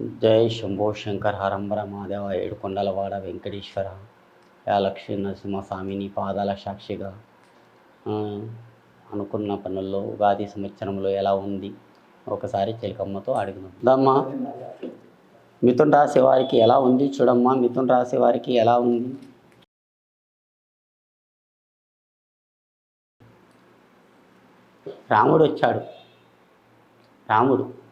జై శంభో శంకర్ హరంబర మాదేవ ఏడుకొండలవాడ వెంకటేశ్వర యా లక్ష్మీ నరసింహస్వామి నీ పాదాల సాక్షిగా. అనుకున్న పనుల్లో ఉగాది సంవత్సరంలో ఎలా ఉంది? ఒకసారి చిలకమ్మతో అడుగుదాం. దమ్మా మిథున్ రాశి వారికి ఎలా ఉంది? చూడమ్మా మిథున్ రాశి వారికి ఎలా ఉంది? రాముడు వచ్చాడు. రాముడు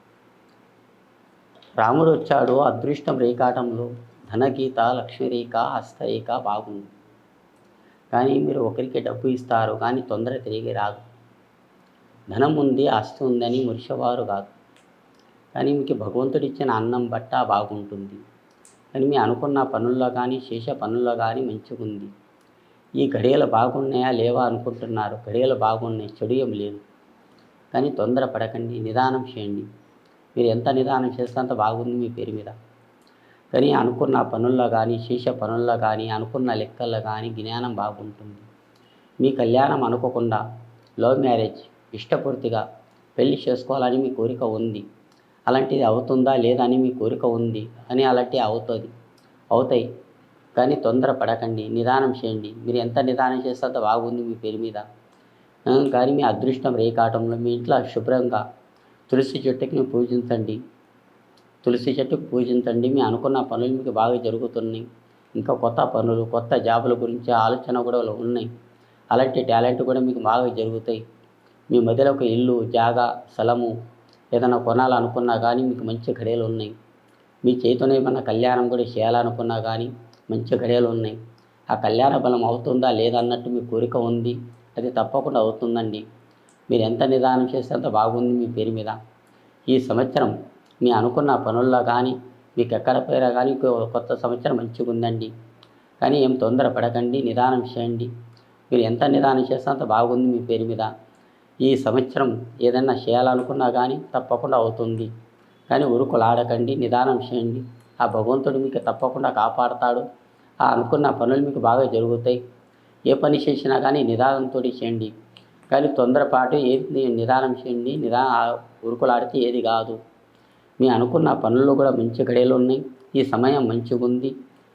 రాముడు వచ్చాడు అదృష్టం రేఖాటంలో ధనగీత లక్ష్మీరేఖ హస్తరేఖ బాగుంది. కానీ మీరు ఒకరికి డబ్బు ఇస్తారు కానీ తొందర తిరిగి రాదు. ధనం ఉంది ఆస్తి ఉందని మురిసేవారు కాదు. కానీ మీకు భగవంతుడు ఇచ్చిన అన్నం బట్ట బాగుంటుంది. కానీ మీ అనుకున్న పనుల్లో కానీ శేష పనుల్లో కానీ మంచిగా ఉంది ఈ ఘడియలు బాగున్నాయా లేవా అనుకుంటున్నారు. ఘడియలు బాగున్నాయి చెడు ఏం లేదు. కానీ తొందర పడకండి నిదానం చేయండి. మీరు ఎంత నిదానం చేస్తే అంత బాగుంది మీ పేరు మీద. కానీ అనుకున్న పనుల్లో కానీ శేష పనుల్లో కానీ అనుకున్న లెక్కల్లో కానీ జ్ఞానం బాగుంటుంది. మీ కళ్యాణం అనుకోకుండా లవ్ మ్యారేజ్ ఇష్టపూర్తిగా పెళ్ళి చేసుకోవాలని మీ కోరిక ఉంది. అలాంటిది అవుతుందా లేదా అని మీ కోరిక ఉంది అని అలాంటివి అవుతుంది. అవుతాయి. కానీ తొందర పడకండి. నిదానం చేయండి. మీరు ఎంత నిదానం చేస్తే అంత బాగుంది మీ పేరు మీద. కానీ మీ అదృష్టం రేకాటంలో మీ ఇంట్లో శుభ్రంగా తులసి చెట్టుకి పూజించండి. తులసి చెట్టుకు పూజించండి. మీ అనుకున్న పనులు మీకు బాగా జరుగుతున్నాయి. ఇంకా కొత్త పనులు కొత్త జాబుల గురించి ఆలోచన కూడా ఉన్నాయి. అలాంటి టాలెంట్ కూడా మీకు బాగా జరుగుతాయి. మీ మధ్యలో ఒక ఇల్లు జాగా స్థలము ఏదైనా కొనాలనుకున్నా కానీ మీకు మంచి ఘడియలు ఉన్నాయి. మీ చేతిలో ఏమైనా కళ్యాణం కూడా చేయాలనుకున్నా కానీ మంచి ఘడియలు ఉన్నాయి. ఆ కళ్యాణ బలం అవుతుందా లేదా అన్నట్టు మీ కోరిక ఉంది. అది తప్పకుండా అవుతుందండి. మీరు ఎంత నిదానం చేస్తే అంత బాగుంది మీ పేరు మీద. ఈ సంవత్సరం మీ అనుకున్న పనుల్లో కానీ మీకు ఎక్కడ పోయినా కానీ కొత్త సంవత్సరం మంచిగా ఉందండి. కానీ ఏం తొందర పడకండి నిదానం చేయండి. మీరు ఎంత నిదానం చేస్తే అంత బాగుంది మీ పేరు మీద. ఈ సంవత్సరం ఏదైనా చేయాలనుకున్నా కానీ తప్పకుండా అవుతుంది. కానీ ఉరుకులాడకండి నిదానం చేయండి. ఆ భగవంతుడు మీకు తప్పకుండా కాపాడతాడు. ఆ అనుకున్న పనులు మీకు బాగా జరుగుతాయి. ఏ పని చేసినా కానీ నిదానంతో చేయండి. కానీ తొందరపాటు ఏది నిదానం చేయండి. నిదా ఉరుకులాడితే ఏది కాదు. మీ అనుకున్న పనులు కూడా మంచి గడియలు ఉన్నాయి. ఈ సమయం మంచిగా ఉంది.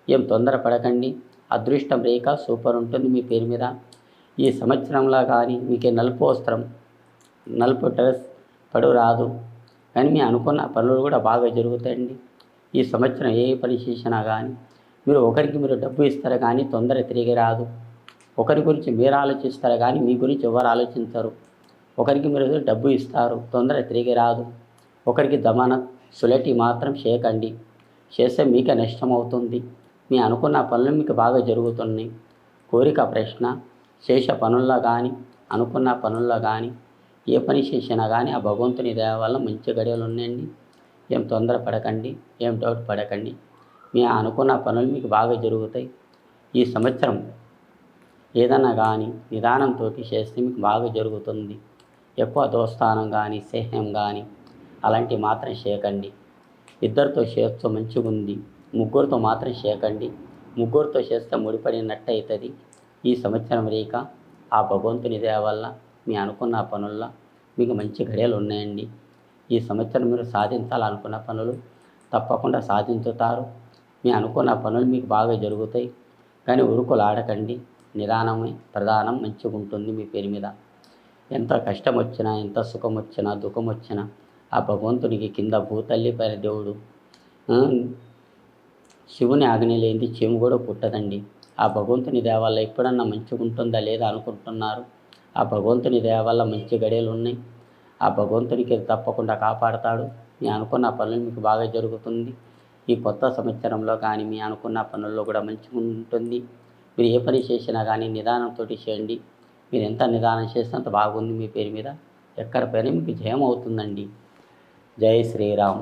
ఏం తొందర పడకండి అదృష్టం రేఖ సూపర్ ఉంటుంది మీ పేరు మీద. ఈ సంవత్సరంలో కానీ మీకు నలుపు వస్త్రం నలుపు డ్రెస్ పడు రాదు కానీ మీ అనుకున్న పనులు కూడా బాగా జరుగుతాయండి. ఈ సంవత్సరం ఏ పని చేసినా కానీ మీరు ఒకరికి మీరు డబ్బు ఇస్తారు కానీ తొందర తిరిగి రాదు. ఒకరి గురించి మీరు ఆలోచిస్తారు కానీ మీ గురించి ఎవరు ఆలోచించరు. ఒకరికి మీరు డబ్బు ఇస్తారు తొందర తిరిగి రాదు. ఒకరికి దమన సులటి మాత్రం చేయకండి. చేస్తే మీకే నష్టం అవుతుంది. మీ అనుకున్న పనులు మీకు బాగా జరుగుతున్నాయి. కోరిక ప్రశ్న చేసే పనుల్లో కానీ అనుకున్న పనుల్లో కానీ ఏ పని చేసినా కానీ ఆ భగవంతుని దయ వల్ల మంచి గడియలు ఉన్నాయండి. ఏం తొందర పడకండి ఏం డౌట్ పడకండి. మీ అనుకున్న పనులు మీకు బాగా జరుగుతాయి. ఈ సంవత్సరం ఏదన్నా కానీ నిదానంతో చేస్తే మీకు బాగా జరుగుతుంది. ఎక్కువ దోస్తానం కానీ స్నేహం కానీ అలాంటివి మాత్రం చేయకండి. ఇద్దరితో చేస్తూ మంచిగా ఉంది ముగ్గురితో మాత్రం చేయకండి. ముగ్గురితో చేస్తే ముడిపడినట్టు అవుతుంది ఈ సంవత్సరం రేఖ ఆ భగవంతుని దయ వల్ల మీ అనుకున్న పనుల్లో మీకు మంచి ఘడియలు ఉన్నాయండి. ఈ సంవత్సరం మీరు సాధించాలనుకున్న పనులు తప్పకుండా సాధించుతారు. మీ అనుకున్న పనులు మీకు బాగా జరుగుతాయి. కానీ ఉరుకులు ఆడకండి నిదానమే ప్రధానం మంచిగా ఉంటుంది మీ పేరు మీద. ఎంత కష్టం వచ్చినా ఎంత సుఖం వచ్చినా దుఃఖం వచ్చినా ఆ భగవంతునికి కింద భూతల్లి పైన దేవుడు శివుని ఆజ్ఞ లేనిది చీము కూడా పుట్టదండి. ఆ భగవంతుని దేవాల ఎప్పుడన్నా మంచిగా ఉంటుందా లేదా అనుకుంటున్నారు? ఆ భగవంతుని దేవాల మంచి గడియలు ఉన్నాయి ఆ భగవంతునికి తప్పకుండా కాపాడతాడు. మీ అనుకున్న పనులు మీకు బాగా జరుగుతుంది. ఈ కొత్త సంవత్సరంలో కానీ మీ అనుకున్న పనుల్లో కూడా మంచిగా ఉంటుంది మీరు ఏ పని చేసినా కానీ నిదానంతో చేయండి. మీరు ఎంత నిదానం చేస్తే అంత బాగుంది మీ పేరు మీద. ఎక్కడ పైన మీకు జయం అవుతుందండి జై శ్రీరామ్.